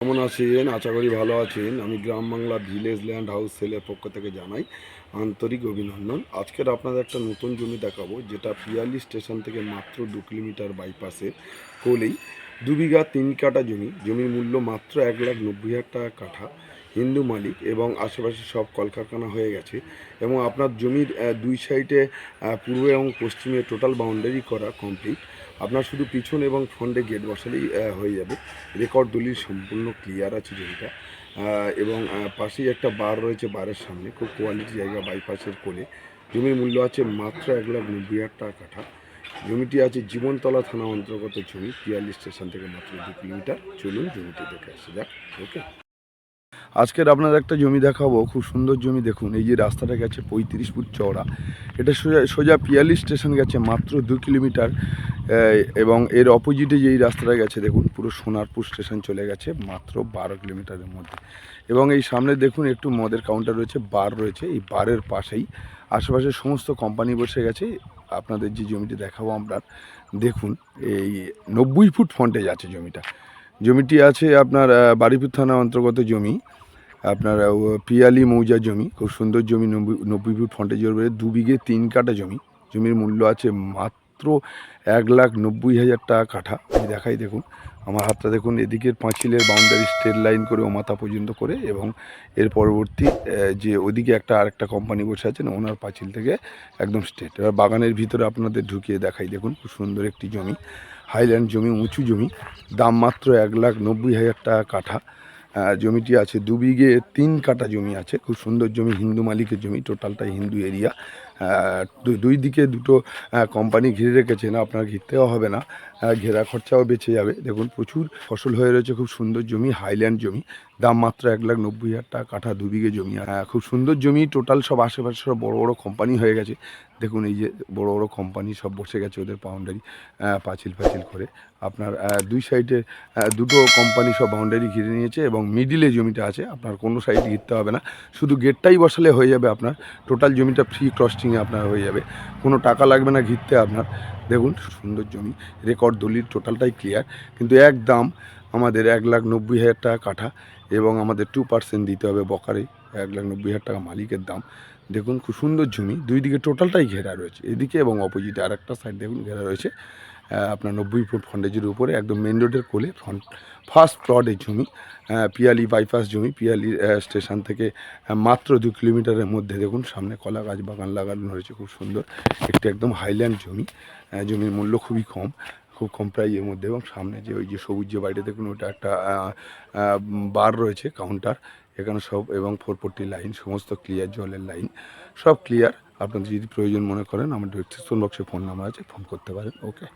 কেমন আছেন? আশা করি ভালো আছেন। আমি গ্রাম বাংলা ভিলেজ ল্যান্ড হাউস সেলের পক্ষ থেকে জানাই আন্তরিক অভিনন্দন। আজকের আপনাদের একটা নতুন জমি দেখাবো, যেটা পিয়ালি স্টেশন থেকে মাত্র দু কিলোমিটার বাইপাসে কোলেই। দু বিঘা তিন কাটা জমি। জমির মূল্য মাত্র এক লাখ নব্বই হাজার টাকা কাঠা। হিন্দু মালিক এবং আশেপাশে সব কলকারখানা হয়ে গেছে এবং আপনার জমির দুই সাইডে পূর্ব এবং পশ্চিমে টোটাল বাউন্ডারি করা কমপ্লিট আপনার শুধু পিছন এবং ফ্রন্টে গেট বসালেই হয়ে যাবে। রেকর্ড দলিল সম্পূর্ণ ক্লিয়ার আছে জমিটা। এবং পাশেই একটা বার রয়েছে বারের সামনে, খুব কোয়ালিটি জায়গা বাইপাসের কোলে জমির মূল্য আছে মাত্র এক লাখ নব্বই হাজার টাকা কাঠা। জমিটি আছে জীবনতলা থানা অন্তর্গত জমি পিয়ালি স্টেশন থেকে মাত্র দু কিলোমিটার। চলুন জমিটি দেখে আসা যাক। ওকে আজকের আপনাদের একটা জমি দেখাবো খুব সুন্দর জমি দেখুন এই যে রাস্তাটা গেছে পঁয়ত্রিশ ফুট চওড়া। এটা সোজা সোজা পিয়ালি স্টেশন গেছে মাত্র দু কিলোমিটার এবং এর অপোজিটে যেই রাস্তাটা গেছে দেখুন পুরো সোনারপুর স্টেশন চলে গেছে মাত্র বারো কিলোমিটারের মধ্যে। এবং এই সামনে দেখুন একটু মদের কাউন্টার রয়েছে বার রয়েছে এই বারের পাশেই আশেপাশে সমস্ত কোম্পানি বসে গেছে। আপনাদের যে জমিটি দেখাবো আমরা দেখুন এই নব্বই ফুট ফন্টেজ আছে জমিটা। জমিটি আছে আপনার আহ, বারুইপুর থানা অন্তর্গত জমি। আপনার পিয়ালি মৌজা জমি, খুব সুন্দর জমি, নব্বই নব্বই ফুট ফ্রন্টেজের উপরে, দু বিঘে তিন কাটা জমি। জমির মূল্য আছে মাত্র এক লাখ নব্বই হাজার টাকা কাঠা। আমি দেখাই দেখুন, আমার হাতটা দেখুন, এদিকের পাঁচিলের বাউন্ডারি স্ট্রেট লাইন করে ও মাথা পর্যন্ত করে এবং এর পরবর্তী যে ওদিকে একটা আরেকটা কোম্পানি বসে আছেন, ওনার পাঁচিল থেকে একদম স্ট্রেট এবার বাগানের ভিতরে আপনাদের ঢুকিয়ে দেখাই দেখুন, খুব সুন্দর একটি জমি হাইল্যান্ড জমি, উঁচু জমি, দাম মাত্র এক লাখ নব্বই হাজার টাকা কাঠা। জমিটি আছে দু বিঘে তিন কাটা জমি আছে। খুব সুন্দর জমি, হিন্দু মালিকের জমি, টোটালটাই হিন্দু এরিয়া। দুই দিকে দুটো কোম্পানি ঘিরে রেখেছেন আপনার ঘিরতেও হবে না। ঘেরা খরচাও বেঁচে যাবে। দেখুন, প্রচুর ফসল হয়ে রয়েছে, খুব সুন্দর জমি হাইল্যান্ড জমি। দাম মাত্র এক লাখ নব্বই হাজার টাকা কাঠা দু বিঘে জমি। খুব সুন্দর জমি টোটাল সব আশেপাশে সব বড় বড় কোম্পানি হয়ে গেছে। দেখুন, এই যে বড় বড় কোম্পানি সব বসে গেছে ওদের বাউন্ডারি পাঁচিল পাঁচিল করে। আপনার দুই সাইডে দুটো কোম্পানি সব বাউন্ডারি ঘিরে নিয়েছে এবং মিডিলে জমিটা আছে। আপনার কোনো সাইড ঘিরতে হবে না। শুধু গেটটাই বসালে হয়ে যাবে আপনার। টোটাল জমিটা ফ্রি ক্রসিংয়ে আপনার হয়ে যাবে। কোনো টাকা লাগবে না ঘিরতে আপনার। দেখুন, সুন্দর জমি। রেকর্ড দলিল টোটালটাই ক্লিয়ার কিন্তু এক দাম আমাদের এক লাখ নব্বই হাজার টাকা কাঠা এবং আমাদের টু পার্সেন্ট দিতে হবে বকারে। এক লাখ নব্বই হাজার টাকা মালিকের দাম। দেখুন, খুব সুন্দর জমি। দুই দিকে টোটালটাই ঘেরা রয়েছে। এদিকে এবং অপোজিটে আর একটা সাইড দেখুন, ঘেরা রয়েছে। আপনার নব্বই ফুট ফন্ডেজের উপরে, একদম মেন রোডের কোলে ফ্রন্ট ফার্স্ট প্লটের জমি পিয়ালি বাইপাস জমি, পিয়ালি স্টেশন থেকে মাত্র দু কিলোমিটারের মধ্যে, দেখুন সামনে কলা গাছ, বাগান লাগানো রয়েছে খুব সুন্দর, একটি একদম হাইল্যান্ড জমি জমির মূল্য খুবই কম, খুব কম প্রাইজের মধ্যে, এবং সামনে যে ওই যে সবুজ যে বাড়িটা, দেখুন ওটা একটা বার রয়েছে কাউন্টার এখানে সব, এবং ফোরপট্টি লাইন সমস্ত ক্লিয়ার জলের লাইন সব ক্লিয়ার আপনাদের যদি প্রয়োজন মনে করেন, আমার ডিসক্রিপশন বক্সে ফোন নাম্বার আছে ফোন করতে পারেন ওকে